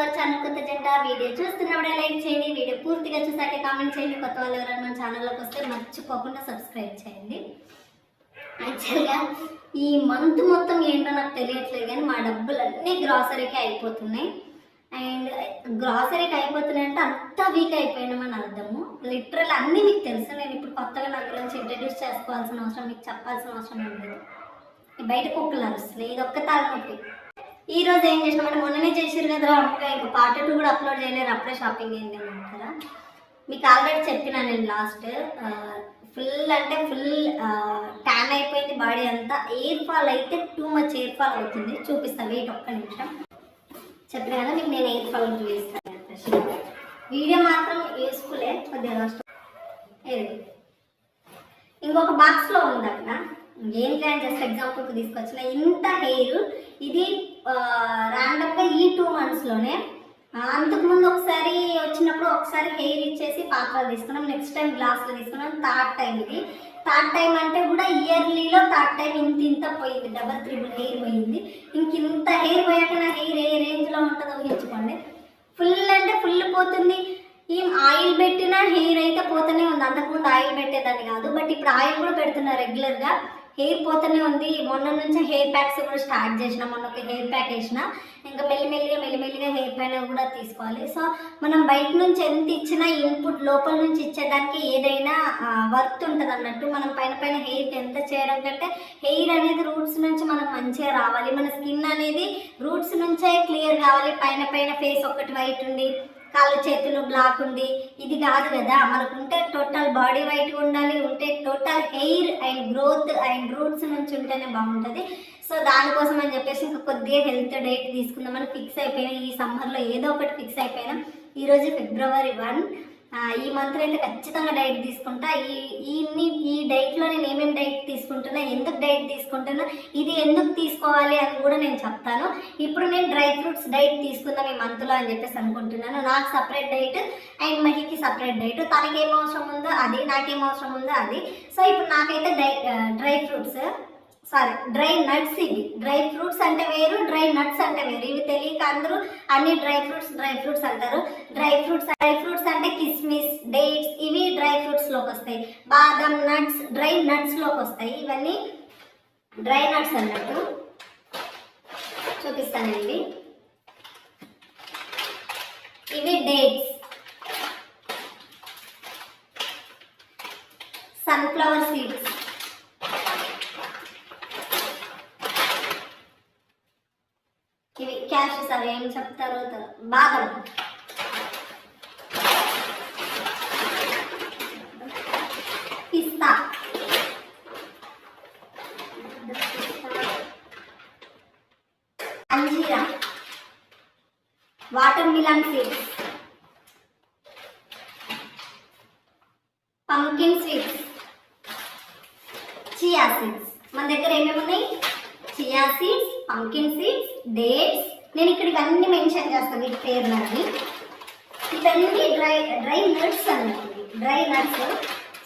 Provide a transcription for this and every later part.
Hour channel కొత్త జంట video చూస్తున్నప్పుడే లైక్ చేయండి. వీడియో పూర్తిగా చూసాక కామెంట్ చేయండి. కొత్త వాళ్ళు ఎవరైనా మన ఛానల్లోకి వస్తే మర్చిపోకుండా సబ్స్క్రైబ్ చేయండి. యాక్చువల్గా ఈ మంత్ మొత్తం ఏంటో నాకు తెలియట్లేదు కానీ మా డబ్బులు అన్నీ గ్రాసరీకి అయిపోతున్నాయి. అండ్ గ్రాసరీకి అయిపోతున్నాయి అంటే అంత వీక్ అయిపోయినామని అర్థము లిటరల్ అన్నీ మీకు తెలుసు. నేను ఇప్పుడు కొత్తగా నా గురించి ఇంట్రడ్యూస్ చేసుకోవాల్సిన అవసరం మీకు చెప్పాల్సిన అవసరం లేదు. బయట కుక్కలు అరుస్తున్నాయి. ఇది ఒక్క తలనొప్పి. ఈ రోజు ఏం చేసినామంటే మొన్ననే చేసారు కదా అమ్మగా ఇంకా పార్ట్ టూ కూడా అప్లోడ్ చేయలేరు అప్పుడే షాపింగ్ అయింది అంటారా? మీకు ఆల్రెడీ చెప్పినా నేను లాస్ట్ ఫుల్ అంటే ఫుల్ ట్యాన్ అయిపోయింది బాడీ అంతా. ఎయిర్ ఫాల్ అయితే టూ మచ్ ఎయిర్ ఫాల్ అవుతుంది. చూపిస్తాను వెయిట్ ఒక్క నిమిషం. చెప్పిన కదా మీకు నేను ఎయిర్ ఫాల్ చూపిస్తాను వీడియో మాత్రం యూస్ఫుల్లే కొద్దిగా లాస్ట్ ఇంకొక బాక్స్లో ఉంది అక్కడ. ఏం ప్లాన్ జస్ట్ ఎగ్జాంపుల్కి తీసుకొచ్చిన. ఇంత హెయిర్ ఇది ర్యాండమ్గా ఈ టూ మంత్స్లోనే అంతకుముందు ఒకసారి వచ్చినప్పుడు ఒకసారి హెయిర్ ఇచ్చేసి పాత్రలు తీసుకున్నాం నెక్స్ట్ టైం గ్లాసులు తీసుకున్నాం థర్డ్ టైం ఇది. థర్డ్ టైం అంటే కూడా ఇయర్లీలో థర్డ్ టైం ఇంత ఇంత పోయింది డబల్ త్రిబుల్ హెయిర్ పోయింది. ఇంక ఇంత హెయిర్ పోయాక నా హెయిర్ ఏ రేంజ్లో ఉంటుందో ఊహించుకోండి. ఫుల్ అంటే ఫుల్ పోతుంది. ఏం ఆయిల్ పెట్టినా హెయిర్ అయితే పోతూనే ఉంది. అంతకుముందు ఆయిల్ పెట్టేదాన్ని కాదు బట్ ఇప్పుడు ఆయిల్ కూడా పెడుతున్నా రెగ్యులర్గా హెయిర్ పోతూనే ఉంది. మొన్న నుంచి హెయిర్ ప్యాక్స్ కూడా స్టార్ట్ చేసిన మొన్న ఒక హెయిర్ ప్యాక్ వేసిన. ఇంకా మెల్లిమెల్లిగా మెల్లిమెల్లిగా హెయిర్ పైన కూడా తీసుకోవాలి. సో మనం బయట నుంచి ఎంత ఇచ్చినా ఇన్పుట్ లోపల నుంచి ఇచ్చేదానికి ఏదైనా వర్త్ ఉంటుంది అన్నట్టు మనం పైన పైన హెయిర్ ఎంత చేయడం కంటే హెయిర్ అనేది రూట్స్ నుంచి మనకు మంచిగా రావాలి. మన స్కిన్ అనేది రూట్స్ నుంచే క్లియర్ కావాలి. పైన పైన ఫేస్ ఒకటి వైట్ ఉండి కాళ్ళు చేతులు బ్లాక్ ఉండి. ఇది కాదు కదా మనకు ఉంటే టోటల్ బాడీ వైట్ ఉండాలి ఉంటే total hair and growth and roots నుంచి ఉంటేనే బాగుంటుంది. సో దానికోసం అని చెప్పేసి ఇంకా కొద్దిగా హెల్త్ డైట్ తీసుకుందామని ఫిక్స్ అయిపోయినా ఈ సమ్మర్లో ఏదో ఒకటి ఫిక్స్ అయిపోయినా ఈరోజు ఫిబ్రవరి వన్ ఈ మంత్ అయితే ఖచ్చితంగా డైట్ తీసుకుంటా. ఈ ఇన్ని ఈ డైట్లో నేను ఏమేమి డైట్ తీసుకుంటున్నా ఎందుకు డైట్ తీసుకుంటున్నా ఇది ఎందుకు తీసుకోవాలి అని కూడా నేను చెప్తాను. ఇప్పుడు నేను డ్రై ఫ్రూట్స్ డైట్ తీసుకుందాం ఈ మంత్లో అని చెప్పేసి అనుకుంటున్నాను. నాకు సపరేట్ డైట్ అండ్ మహికి సపరేట్ డైట్. తనకి ఏం అవసరం ఉందో అది నాకేం అవసరం ఉందో అది. సో ఇప్పుడు నాకైతే die dry fruits sorry dry nuts ఇవి. డ్రై ఫ్రూట్స్ అంటే వేరు డ్రై నట్స్ అంటే వేరు. ఇవి తెలియక అందరూ అన్ని డ్రై ఫ్రూట్స్ డ్రై ఫ్రూట్స్ అంటారు. డ్రై ఫ్రూట్స్ డ్రై ఫ్రూట్స్ అంటే కిస్మిస్ డేట్స్ ఇవి లోకి వస్తాయి బాదం నట్స్ డ్రై నట్స్లోకి వస్తాయి ఇవన్నీ డ్రై నట్స్ అన్నట్టు చూపిస్తానండి ఇవి. డేట్స్ సన్ఫ్లవర్ సీడ్స్ ఇవి క్యాషెస్ అవి ఏం చెప్తారో బాదం. Watermelon pumpkin seeds chia seeds మన దగ్గర ఏమేమి ఉన్నాయి? Chia seeds pumpkin seeds dates నేను ఇక్కడ అన్ని మెన్షన్ చేస్తాను వీటి పేర్లని ఇవన్నీ డ్రై డ్రై నట్స్ అన్నది డ్రై నట్స్.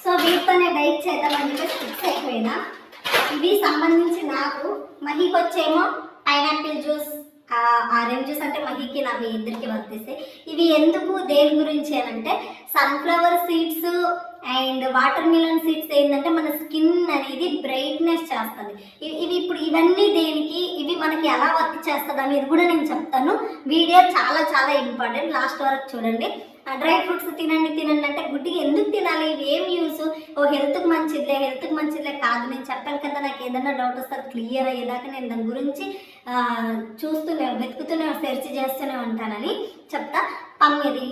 సో వీటితోనే డైట్ చేద్దామని చెప్పేసి ఫిక్స్ అయిపోయినా. ఇవి సంబంధించి నాకు మహికి వచ్చేమో పైనాపిల్ జ్యూస్ ఆరెంజెస్ జ్యూస్ అంటే మహికి నాకు ఇద్దరికి వర్తిస్తాయి ఇవి ఎందుకు దేని గురించి అంటే sunflower seeds and watermelon seeds ఏంటంటే మన స్కిన్ అనేది బ్రైట్నెస్ చేస్తుంది. ఇవి ఇవి ఇప్పుడు ఇవన్నీ దేనికి ఇవి మనకి ఎలా వర్క్ చేస్తుంది అనేది కూడా నేను చెప్తాను. వీడియో చాలా చాలా ఇంపార్టెంట్ లాస్ట్ వరకు చూడండి. డ్రై ఫ్రూట్స్ తినండి తినండి అంటే గుడ్డిగా ఎందుకు తినాలి? ఇవి ఏం యూస్ ఓ హెల్త్కి మంచిదిలే హెల్త్కి మంచిదిలే కాదు. నేను చెప్పాను కదా నాకు ఏదైనా డౌట్ వస్తే క్లియర్ అయ్యేదాకా నేను దాని గురించి చూస్తూనే వెతుకుతూనే సెర్చ్ చేస్తూనే ఉంటానని చెప్తా. పమ్ ఇది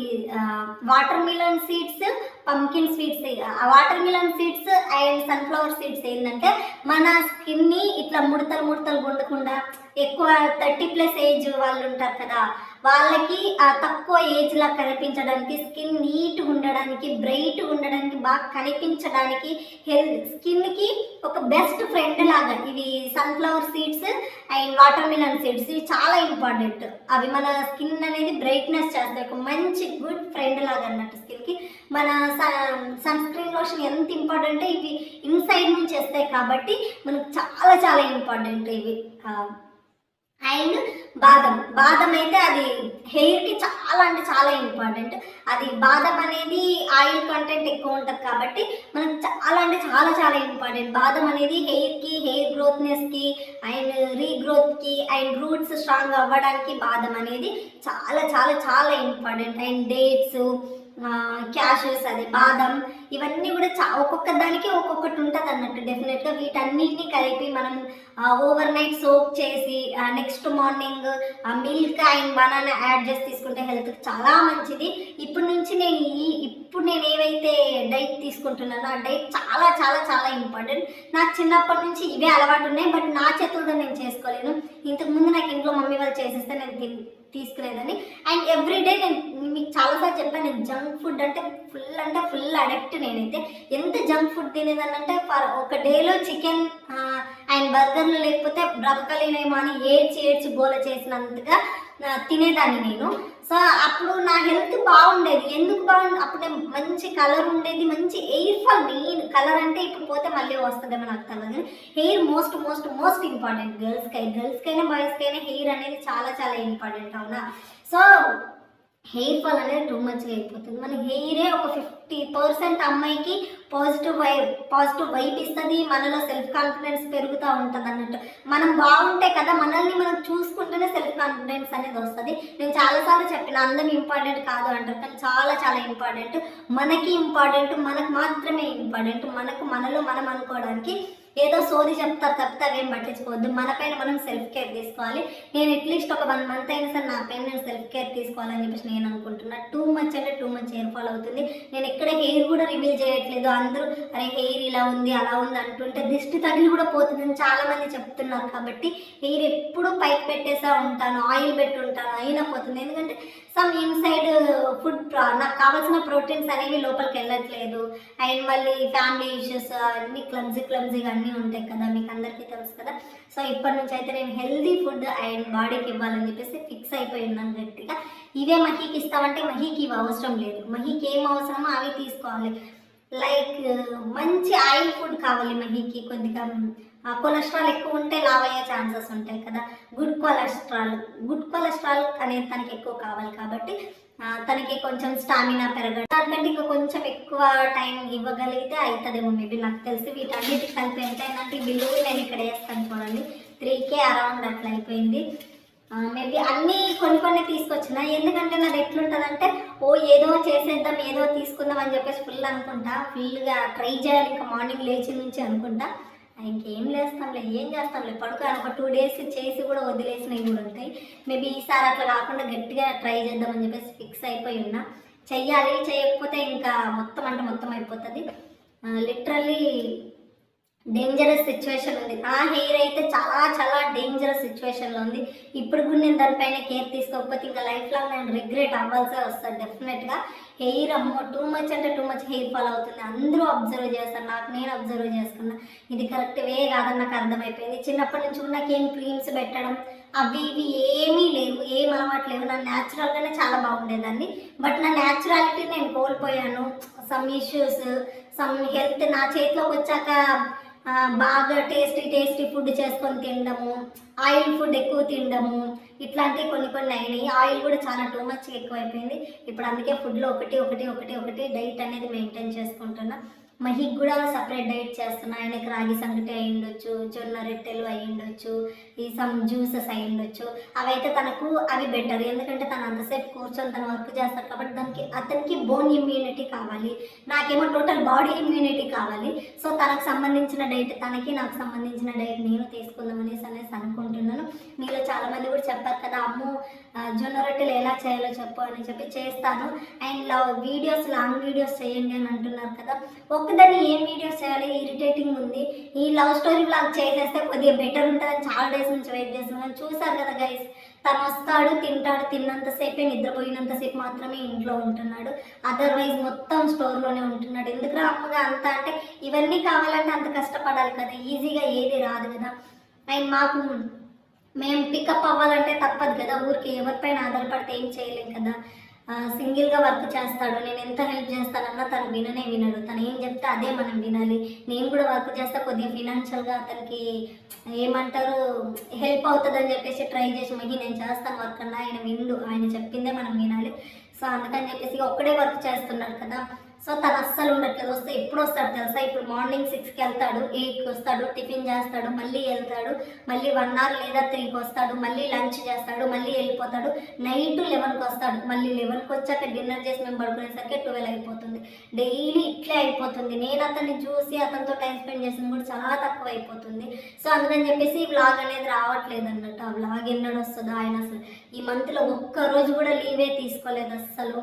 watermelon seeds pumpkin sweets watermelon seeds and sunflower seeds ఏంటంటే మన స్కిన్ని ఇట్లా ముడతలు ముడతలు గుండకుండా ఎక్కువ థర్టీ ప్లస్ ఏజ్ వాళ్ళు ఉంటారు కదా వాళ్ళకి తక్కువ ఏజ్లా కనిపించడానికి స్కిన్ నీట్ ఉండడానికి బ్రైట్ ఉండడానికి బాగా కనిపించడానికి హెల్త్ స్కిన్కి ఒక బెస్ట్ ఫ్రెండ్ లాగా. ఇవి sunflower seeds and watermelon seeds ఇవి చాలా ఇంపార్టెంట్ అవి మన స్కిన్ అనేది బ్రైట్నెస్ చేస్తాయి. ఒక మంచి గుడ్ ఫ్రెండ్ లాగా అన్నట్టు స్కిన్కి మన సన్ స్క్రీన్ లోషన్ ఎంత ఇంపార్టెంట్ ఇవి ఇన్సైడ్ నుంచి వస్తాయి కాబట్టి మనకు చాలా చాలా ఇంపార్టెంట్ ఇవి. అండ్ బాదం. బాదం అయితే అది హెయిర్కి చాలా అంటే చాలా ఇంపార్టెంట్. అది బాదం అనేది ఆయిల్ కంటెంట్ ఎక్కువ ఉంటుంది కాబట్టి మనకు చాలా అంటే చాలా చాలా ఇంపార్టెంట్. బాదం అనేది హెయిర్కి హెయిర్ గ్రోత్నెస్కి అండ్ రీగ్రోత్కి అండ్ రూట్స్ స్ట్రాంగ్ అవ్వడానికి బాదం అనేది చాలా చాలా చాలా ఇంపార్టెంట్. అండ్ డేట్స్ క్యాషెస్ అది బాదం. ఇవన్నీ కూడా చా ఒక్కొక్క దానికి ఒక్కొక్కటి ఉంటుంది అన్నట్టు డెఫినెట్గా వీటన్నిటిని కలిపి మనం ఓవర్ నైట్ సోప్ చేసి next morning milk and banana add చేసి తీసుకుంటే హెల్త్కి చాలా మంచిది. ఇప్పటి నుంచి నేను ఈ ఇప్పుడు నేను ఏవైతే డైట్ తీసుకుంటున్నానో ఆ డైట్ చాలా చాలా చాలా ఇంపార్టెంట్ నాకు చిన్నప్పటి నుంచి ఇవే అలవాటు ఉన్నాయి బట్ నా చేతులతో నేను చేసుకోలేను. ఇంతకుముందు నాకు ఇంట్లో మమ్మీ వాళ్ళు చేసేస్తే నేను తిన్- తీసుకునేదని అండ్ ఎవ్రీ డే నేను మీకు చాలాసార్లు చెప్పాను నేను జంక్ ఫుడ్ అంటే ఫుల్ అంటే ఫుల్ అడిక్ట్ నేనైతే ఎంత జంక్ ఫుడ్ తినేదానంటే ఫర్ ఒక డేలో చికెన్ అండ్ బర్గర్లు లేకపోతే బ్రతకలేనేమో అని ఏడ్చి ఏడ్చి గోల చేసినంతగా తినేదాన్ని నేను. సో అప్పుడు నా హెల్త్ బాగుండేది. ఎందుకు బాగుంది అప్పుడు మంచి కలర్ ఉండేది. మంచి ఎయిర్ ఫాల్ మెయిన్. కలర్ అంటే ఇప్పుడు పోతే మళ్ళీ వస్తుందేమో నాకు తెలియదు hair most most most important. గర్ల్స్కి గర్ల్స్కైనా బాయ్స్కైనా హెయిర్ అనేది చాలా చాలా ఇంపార్టెంట్ అవునా? సో హెయిర్ ఫాల్ అనేది టూ మచ్గా అయిపోతుంది. మన హెయిరే ఒక ఫిఫ్టీ పర్సెంట్ అమ్మాయికి పాజిటివ్ వై పాజిటివ్ వైబ్ ఇస్తుంది మనలో సెల్ఫ్ కాన్ఫిడెన్స్ పెరుగుతూ ఉంటుంది అన్నట్టు. మనం బాగుంటే కదా మనల్ని మనం చూసుకుంటేనే సెల్ఫ్ కాన్ఫిడెన్స్ అనేది వస్తుంది. నేను చాలాసార్లు చెప్పిన అందం ఇంపార్టెంట్ కాదు అంటారు కానీ చాలా చాలా ఇంపార్టెంట్ మనకి ఇంపార్టెంట్ మనకు మాత్రమే ఇంపార్టెంట్ మనకు మనలో మనం అనుకోవడానికి ఏదో సోది చెప్తారు తప్పితే అవేం పట్టించుకోవద్దు. మనపైన మనం సెల్ఫ్ కేర్ తీసుకోవాలి. నేను అట్లీస్ట్ ఒక వన్ మంత్ అయినా సరే నా పైన నేను సెల్ఫ్ కేర్ తీసుకోవాలని చెప్పేసి నేను అనుకుంటున్నా. టూ మచ్ అంటే టూ మచ్ హెయిర్ ఫాల్ అవుతుంది. నేను ఎక్కడ హెయిర్ కూడా రివీల్ చేయట్లేదు. అందరూ అరే హెయిర్ ఇలా ఉంది అలా ఉంది అంటుంటే దిష్టి తగిలి కూడా పోతుందని చాలామంది చెప్తున్నారు. కాబట్టి హెయిర్ ఎప్పుడూ పైకి పెట్టేసా ఉంటాను. ఆయిల్ పెట్టి ఉంటాను అయినా పోతుంది. ఎందుకంటే సమ్ ఇన్సైడ్ ఫుడ్ నాకు కావాల్సిన ప్రోటీన్స్ అనేవి లోపలికి వెళ్ళట్లేదు. అండ్ మళ్ళీ ఫ్యామిలీ ఇష్యూస్ uh, అన్ని క్లమ్జీ క్లమ్జీగా అన్నీ ఉంటాయి కదా మీకు అందరికీ తెలుసు కదా. సో ఇప్పటి నుంచి అయితే నేను హెల్దీ ఫుడ్ అండ్ బాడీకి ఇవ్వాలని చెప్పేసి ఫిక్స్ అయిపోయి ఉన్నాను గట్టిగా ఇవే మహీకి ఇస్తామంటే మహీకి ఇవి అవసరం లేదు. మహీకి ఏం అవసరమో అవి తీసుకోవాలి. లైక్ uh, మంచి ఆయిల్ ఫుడ్ కావాలి మహీకి. కొద్దిగా కొలెస్ట్రాల్ ఎక్కువ ఉంటే లావ్ అయ్యే ఛాన్సెస్ ఉంటాయి కదా. గుడ్ కొలెస్ట్రాల్ గుడ్ కొలెస్ట్రాల్ అనేది తనకి ఎక్కువ కావాలి కాబట్టి తనకి కొంచెం స్టామినా పెరగడం. దానికంటే ఇంకా కొంచెం ఎక్కువ టైం ఇవ్వగలిగితే అవుతుందేమో మేబీ నాకు తెలిసి. వీటన్నిటికి కలిపి ఎంత అయిందంటే బిల్లు నేను ఇక్కడ వేస్తాను చూడండి. త్రీ కే అరౌండ్ అట్లా అయిపోయింది. మేబీ అన్నీ కొన్ని కొన్ని తీసుకొచ్చిన. ఎందుకంటే నాది ఎట్లుంటుందంటే ఓ ఏదో చేసేద్దాం ఏదో తీసుకుందాం అని చెప్పేసి ఫుల్ అనుకుంటా. ఫుల్గా ట్రై చేయాలి. ఇంకా మార్నింగ్ లేచి నుంచి అనుకుంటా. ఇంకేం లేస్తాంలే ఏం చేస్తాంలే. పడుకో ఒక టూ డేస్ చేసి కూడా వదిలేసినవి కూడా ఉంటాయి. మేబీ ఈసారి అట్లా కాకుండా గట్టిగా ట్రై చేద్దామని చెప్పేసి ఫిక్స్ అయిపోయి ఉన్నా. చెయ్యాలి చేయకపోతే ఇంకా మొత్తం అంటే మొత్తం అయిపోతుంది. లిటరల్లీ డేంజరస్ సిచ్యువేషన్ ఉంది. నా హెయిర్ అయితే చాలా చాలా డేంజరస్ సిచ్యువేషన్లో ఉంది. ఇప్పుడు కూడా నేను దానిపైన కేర్ తీసుకోకపోతే ఇంకా లైఫ్ లాంగ్ నేను రిగ్రెట్ అవ్వాల్సే వస్తుంది డెఫినెట్గా హెయిర్ అమ్మో టూ మచ్ అంటే టూ మచ్ హెయిర్ ఫాల్ అవుతుంది. అందరూ అబ్జర్వ్ చేస్తారు. నాకు నేను అబ్జర్వ్ చేసుకున్నా. ఇది కరెక్ట్ వే కాదని నాకు అర్థమైపోయింది. చిన్నప్పటి నుంచి నాకు నాకేం క్రీమ్స్ పెట్టడం అవి ఇవి ఏమీ లేవు. ఏం అలవాటు లేవు. నా న్యాచురల్గానే చాలా బాగుండేదాన్ని. బట్ నా న్యాచురాలిటీ నేను కోల్పోయాను. సమ్ ఇష్యూస్ సమ్ హెల్త్ నా చేతిలోకి వచ్చాక బాగా టేస్టీ టేస్టీ ఫుడ్ చేసుకొని తినడము ఆయిల్ ఫుడ్ ఎక్కువ తినడము ఇట్లాంటివి కొన్ని కొన్ని అయినాయి. ఆయిల్ కూడా చాలా టూ మచ్ ఎక్కువైపోయింది. ఇప్పుడు అందుకే ఫుడ్లో ఒకటి ఒకటి ఒకటి ఒకటి డైట్ అనేది మెయింటైన్ చేసుకుంటున్నా. మహికి కూడా సపరేట్ డైట్ చేస్తున్నా. ఆయనకి రాగి సంగటి అయి ఉండొచ్చు జొన్న రొట్టెలు అయి ఉండొచ్చు ఈ సమ్ జ్యూసెస్ అయి ఉండొచ్చు. అవైతే తనకు అవి బెటర్ ఎందుకంటే తను అంతసేపు కూర్చొని తను వర్క్ చేస్తారు కాబట్టి దానికి అతనికి బోన్ ఇమ్యూనిటీ కావాలి. నాకేమో టోటల్ బాడీ ఇమ్యూనిటీ కావాలి. సో తనకు సంబంధించిన డైట్ తనకి నాకు సంబంధించిన డైట్ నేను తీసుకుందాం అనేసి అనేసి అనుకుంటున్నాను. మీలో చాలా మంది కూడా చెప్పారు కదా అమ్మో జొన్న రొట్టెలు ఎలా చేయాలో చెప్పు అని చెప్పి చేస్తాను. And love videos long videos చేయండి అని అంటున్నారు కదా. ఒక్కదాన్ని ఏం వీడియోస్ చేయాలి? ఇరిటేటింగ్ ఉంది. ఈ లవ్ స్టోరీ బ్లాగ్ చేసేస్తే కొద్దిగా బెటర్ ఉంటుందని చాలా డేస్ నుంచి వెయిట్ చేస్తున్నాను. చూసారు కదా గైస్ తను వస్తాడు తింటాడు తిన్నంతసేపే నిద్రపోయినంతసేపు మాత్రమే ఇంట్లో ఉంటున్నాడు. అదర్వైజ్ మొత్తం స్టోర్లోనే ఉంటున్నాడు. ఎందుకురా అమ్మగా అంత అంటే ఇవన్నీ కావాలంటే అంత కష్టపడాలి కదా. ఈజీగా ఏది రాదు కదా. అండ్ మాకు మేము పికప్ అవ్వాలంటే తప్పదు కదా ఊరికి ఎవరిపైన ఆధారపడితే ఏం చేయలేం కదా. సింగిల్గా వర్క్ చేస్తాడు నేను ఎంత హెల్ప్ చేస్తానన్నా తను విననే వినడు. తను ఏం చెప్తే అదే మనం వినాలి. నేను కూడా వర్క్ చేస్తా కొద్దిగా ఫినాన్షియల్గా అతనికి ఏమంటారు హెల్ప్ అవుతుందని చెప్పేసి ట్రై చేసి మళ్ళీ నేను చేస్తాను వర్క్ అన్నా ఆయన విండు ఆయన చెప్పిందే మనం వినాలి. సో అందుకని చెప్పేసి ఒక్కడే వర్క్ చేస్తున్నాడు కదా. సో తను అస్సలు ఉండట్లేదు. వస్తే ఎప్పుడు వస్తాడు తెలుసా? ఇప్పుడు మార్నింగ్ సిక్స్కి వెళ్తాడు ఎయిట్కి వస్తాడు టిఫిన్ చేస్తాడు మళ్ళీ వెళ్తాడు మళ్ళీ వన్ అవర్ లేదా త్రీకి వస్తాడు మళ్ళీ లంచ్ చేస్తాడు మళ్ళీ వెళ్ళిపోతాడు. నైట్ లెవెన్కి వస్తాడు. మళ్ళీ లెవెన్కి వచ్చాక డిన్నర్ చేసి మేము పడుకునేసరికి ట్వెల్వ్ అయిపోతుంది. డైలీ ఇట్లే అయిపోతుంది. నేను అతన్ని చూసి అతనితో టైం స్పెండ్ చేసింది కూడా చాలా తక్కువ అయిపోతుంది సో అందుకని చెప్పేసి ఈ వ్లాగ్ అనేది రావట్లేదు అన్నట్టు. ఆ వ్లాగ్ ఎన్నడు వస్తుందో ఆయన అసలు ఈ మంత్లో ఒక్క రోజు కూడా లీవే తీసుకోలేదు అస్సలు.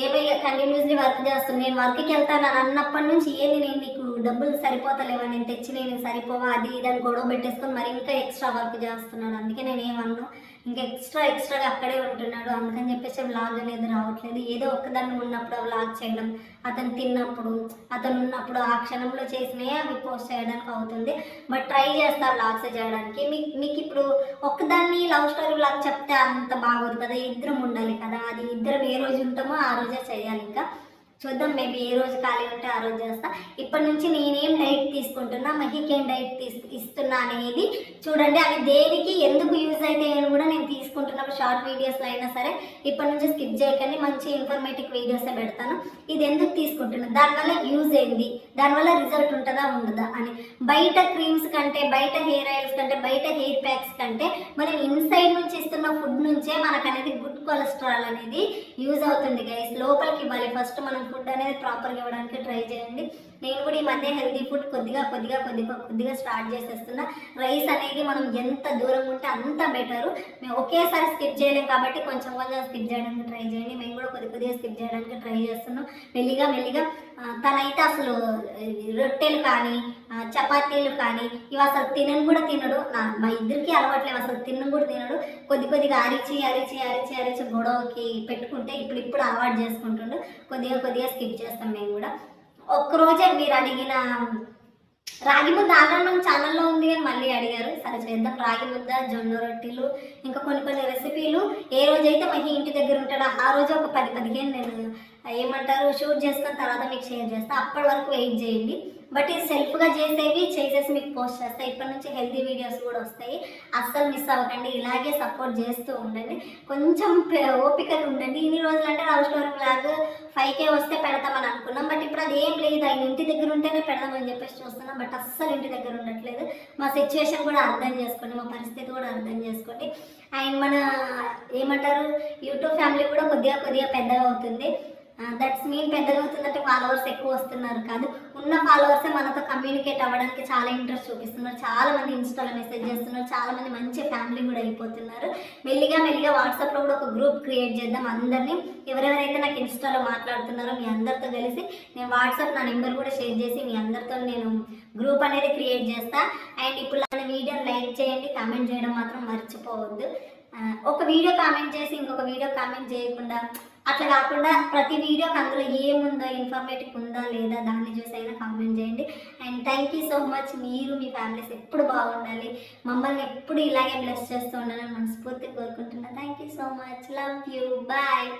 ఏమై కంటిన్యూస్లీ వర్క్ చేస్తాను నేను వర్క్కి వెళ్తాను అని అన్నప్పటి నుంచి ఏంది నేను నీకు డబ్బులు సరిపోతలేవా? నేను తెచ్చి నేను సరిపోవా? అది ఇది అని గొడవ పెట్టేసుకొని మరి ఇంకా ఎక్స్ట్రా వర్క్ చేస్తున్నాడు అందుకే నేను ఏమన్నా? ఇంకా ఎక్స్ట్రా ఎక్స్ట్రాగా అక్కడే ఉంటున్నాడు. అందుకని చెప్పేసి వ్లాగ్ అనేది రావట్లేదు. ఏదో ఒక్కదాన్ని ఉన్నప్పుడు వ్లాగ్ చేయడం అతను తిన్నప్పుడు అతను ఉన్నప్పుడు ఆ క్షణంలో చేసినవి అవి పోస్ట్ చేయడానికి అవుతుంది. బట్ ట్రై చేస్తా వ్లాగ్స్ చేయడానికి. మీకు మీకు ఇప్పుడు ఒక్కదాన్ని లవ్ స్టోరీ వ్లాగ్ చెప్తే అంత బాగోదు కదా. ఇద్దరం ఉండాలి కదా. అది ఇద్దరం ఏ రోజు ఉంటామో ఆ రోజే చేయాలి ఇంకా. చూద్దాం మేబీ ఏ రోజు ఖాళీ ఉంటే ఆ రోజు చేస్తా. ఇప్పటి నుంచి నేనేం డైట్ తీసుకుంటున్నా మహికి ఏం డైట్ తీసు ఇస్తున్నా అనేది చూడండి. అవి దేనికి ఎందుకు యూజ్ అయితే అని కూడా నేను తీసుకుంటున్నాను షార్ట్ వీడియోస్లో అయినా సరే ఇప్పటి నుంచి స్కిప్ చేయకండి. మంచి ఇన్ఫర్మేటివ్ వీడియోసే పెడతాను. ఇది ఎందుకు తీసుకుంటున్నా? దానివల్ల యూజ్ ఏంది? దానివల్ల రిజల్ట్ ఉంటుందా ఉండదా అని. బయట క్రీమ్స్ కంటే బయట హెయిర్ ఆయిల్స్ కంటే బయట హెయిర్ ప్యాక్స్ కంటే మనం ఇన్సైడ్ నుంచి ఇస్తున్న ఫుడ్ నుంచే మనకు అనేది గుడ్ కొలెస్ట్రాల్ అనేది యూజ్ అవుతుంది గైస్ లోపలికి ఇవ్వాలి. ఫస్ట్ మనం ఫుడ్ అనేది ప్రాపర్గా ఇవ్వడానికి ట్రై చేయండి. నేను కూడా ఈ మధ్య హెల్తీ ఫుడ్ కొద్దిగా కొద్దిగా కొద్దిగా కొద్దిగా స్టార్ట్ చేసేస్తున్నా. రైస్ అనేది మనం ఎంత దూరం ఉంటే అంత బెటరు మేము ఒకేసారి స్కిప్ చేయలేం కాబట్టి కొంచెం కొంచెం స్కిప్ చేయడానికి ట్రై చేయండి. మేము కూడా కొద్ది కొద్దిగా స్కిప్ చేయడానికి ట్రై చేస్తున్నాం. మెల్లిగా మెల్లిగా తనైతే అసలు రొట్టెలు కానీ చపాతీలు కానీ ఇవి అసలు తినను కూడా తినడు. నా మా ఇద్దరికి అలవాట్లేవు అసలు తినను కూడా తినడు. కొద్ది కొద్దిగా అరిచి అరిచి అరిచి అరిచి గొడవకి పెట్టుకుంటే ఇప్పుడు ఇప్పుడు అలవాటు చేసుకుంటుండు. కొద్దిగా కొద్దిగా స్కిప్ చేస్తాం మేము కూడా. ఒక్కరోజే మీరు అడిగిన రాగి ముద్ద ఆల్రెడీ మన ఛానల్లో ఉంది అని మళ్ళీ అడిగారు. సరే చేద్దాం రాగి ముద్ద జొన్న రొట్టెలు ఇంకా కొన్ని కొన్ని రెసిపీలు ఏ రోజైతే మహి ఇంటి దగ్గర ఉంటాడో ఆ రోజు ఒక పది పదిహేను నేను ఏమంటారు? షూట్ చేసుకున్న తర్వాత మీకు షేర్ చేస్తాను అప్పటి వరకు వెయిట్ చేయండి. బట్ ఇది సెల్ఫ్గా చేసేవి చేసేసి మీకు పోస్ట్ చేస్తాయి ఇప్పటి నుంచి హెల్తీ వీడియోస్ కూడా వస్తాయి. అస్సలు మిస్ అవ్వకండి. ఇలాగే సపోర్ట్ చేస్తూ ఉండండి. కొంచెం ఓపికగా ఉండండి. ఇన్ని రోజులు అంటే love story blog five K వస్తే పెడతామని అనుకున్నాం. బట్ ఇప్పుడు అది ఏం లేదు. ఆయన ఇంటి దగ్గర ఉంటేనే పెడదామని చెప్పేసి చూస్తున్నాం. బట్ అస్సలు ఇంటి దగ్గర ఉండట్లేదు. మా సిచ్యువేషన్ కూడా అర్థం చేసుకోండి. మా పరిస్థితి కూడా అర్థం చేసుకోండి. అండ్ మన ఏమంటారు? యూట్యూబ్ ఫ్యామిలీ కూడా కొద్దిగా కొద్దిగా పెద్దగా అవుతుంది. దట్స్ మీన్ పెద్దగా అవుతుందంటే ఫాలోవర్స్ ఎక్కువ వస్తున్నారు కాదు. ఉన్న ఫాలోవర్సే మనతో కమ్యూనికేట్ అవ్వడానికి చాలా ఇంట్రెస్ట్ చూపిస్తున్నారు. చాలా మంది ఇన్స్టాలో మెసేజ్ చేస్తున్నారు. చాలా మంది మంచి ఫ్యామిలీ కూడా అయిపోతున్నారు. మెల్లిగా మెల్లిగా వాట్సాప్లో కూడా ఒక గ్రూప్ క్రియేట్ చేద్దాం. అందరినీ ఎవరెవరైతే నాకు ఇన్స్టాలో మాట్లాడుతున్నారో మీ అందరితో కలిసి నేను వాట్సాప్ నా నెంబర్ కూడా షేర్ చేసి మీ అందరితో నేను గ్రూప్ అనేది క్రియేట్ చేస్తా. అండ్ ఇప్పుడు నా వీడియోని లైక్ చేయండి. కామెంట్ చేయడం మాత్రం మర్చిపోవద్దు. ఒక వీడియో కామెంట్ చేసి ఇంకొక వీడియో కామెంట్ చేయకుండా అట్లా కాకుండా ప్రతి వీడియోకి అందులో ఏముందో ఇన్ఫర్మేటివ్ ఉందా లేదా దాన్ని చూసి అయినా కామెంట్ చేయండి. And thank you so much మీరు మీ ఫ్యామిలీస్ ఎప్పుడు బాగుండాలి మమ్మల్ని ఎప్పుడు ఇలాగే బ్లెస్ చేస్తూ ఉండాలని మనస్ఫూర్తి కోరుకుంటున్నా. Thank you so much love you bye